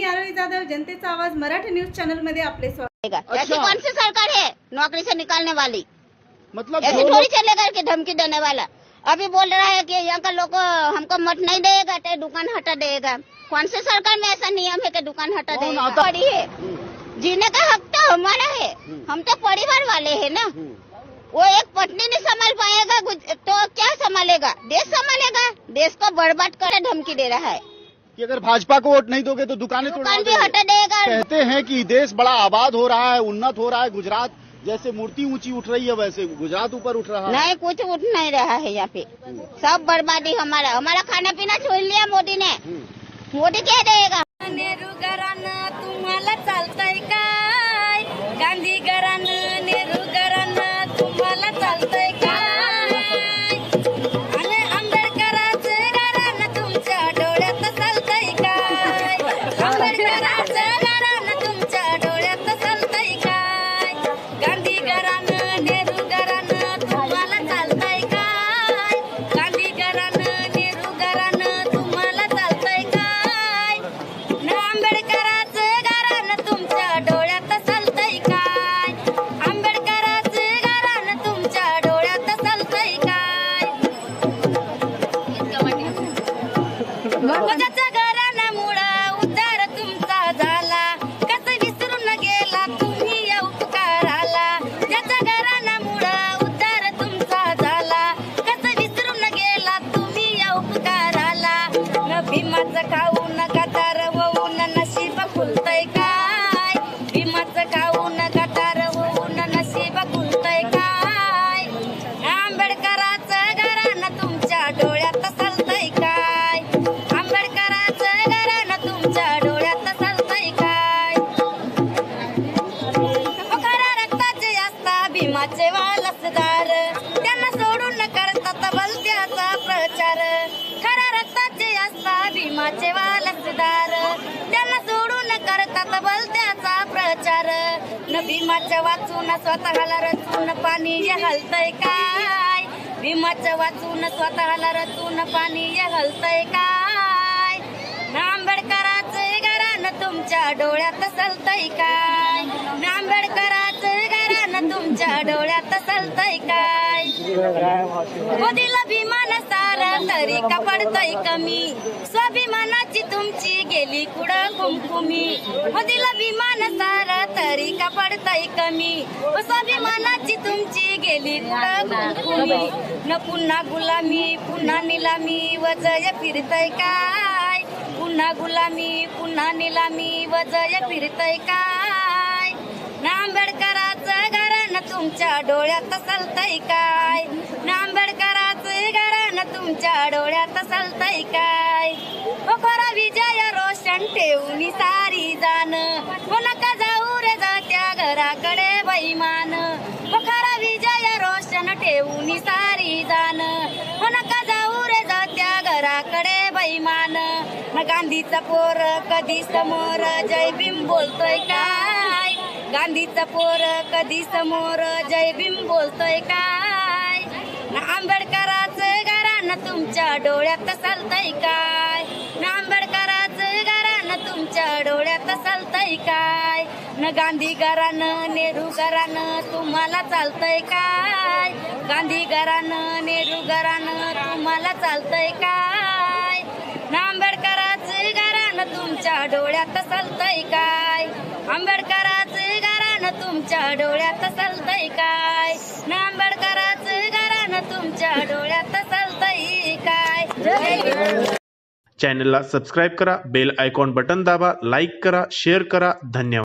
जाधव जनतेचा आवाज़ Marathi news channel मध्ये आपले स्वागत. अच्छा। कौन सी सरकार है? नौकरी से निकालने वाली मतलब ऐसे थोड़ी लोग- चलेगा कि धमकी देने वाला अभी बोल रहा है कि यहाँ का लोग हमको मत नहीं देगा तो दुकान हटा देगा। कौन से सरकार में ऐसा नियम है कि दुकान हटा देगा? पड़ी है। हम्म, जीने का हक तो हमारा है। हम्म। हम तो परिवार वाले है ना। हम्म। वो एक पत्नी नहीं संभाल पाएगा तो क्या संभालेगा? देश संभालेगा? देश को बर्बाद कर धमकी दे रहा है। कि अगर भाजपा को वोट नहीं दोगे तो दुकानें दुकान भी देंगे। हटा देगा। कहते हैं कि देश बड़ा आबाद हो रहा है उन्नत हो रहा है। गुजरात जैसे मूर्ति ऊँची उठ रही है वैसे गुजरात ऊपर उठ रहा है। नहीं कुछ उठ नहीं रहा है यहाँ पे। सब बर्बादी हमारा। हमारा खाना पीना छोड़ लिया मोदी ने। हम्म। मोदी क्या देगा? तुम्हारा चलता तुम्हाला भीमाचे लसदार त्यांना सोडून करतात बलत्याचा प्रचार. खऱ्या रक्ताचे असता भीमाचे वालसदार. त्यांना सोडून करतात बलत्याचा प्रचार. न भीमाच्या वाचून स्वतःला रचून पाणी हलतय काय? भीमाच्या वाचून स्वतःला रचून पाणी हलतय काय? ना आंबेडकराचं घरानं तुमच्या डोळ्यात सलतय काय? ना मोदीला विमान सार तरी का पडतय कमी? स्वाभिमानाची तुमची गेली कुडं कुमकुमी. मोदीला विमान सार तरी का कमी? स्वाभिमानाची तुमची गेली कुडं कुमकुमी. न पुन्हा गुलामी पुन्हा निलामी वजय फिरतय काय? पुन्हा गुलामी पुन्हा निलामी वजय फिरतय काय? ना आंबेडकराचं तुमच्या डोळ्यात चालतंय काय? ना आंबेडकराचं घरानं तुमच्या डोळ्यात चालतंय काय? ओ खरा विजय रोशन ठेवून सारी जाण. हो नका जाऊ रे जात्या घराकडे बैमान. हो खरा विजय रोशन ठेवून सारी जाण. हो नका जाऊ रे जात्या घराकडे बैमान. गांधीचा पोर कधी समोर? जय भीम बोलतोय काय? गांधीचा पोर कधी समोर? जय भीम बोलतोय काय? ना आंबेडकराचं घरानं तुमच्या डोळ्यात चालतंय काय? ना आंबेडकराचं घरानं तुमच्या डोळ्यात चालतंय काय? न गांधी घरानं नेहरू घरानं तुम्हाला चालतंय काय? गांधी घरानं नेहरू घरानं तुम्हाला चालतंय काय? आंबेडकराचं तुमच्या डोळ्यात चालतंय काय? आंबेडकराचं घरानं तुमच्या डोळ्यात चालतंय काय? ना आंबेडकराचं घरानं तुमच्या डोळ्यात चालतंय काय? चॅनेलला चॅनलला सबस्क्राईब करा बेल आयकॉन बटन दाबा लाईक करा शेअर करा. धन्यवाद.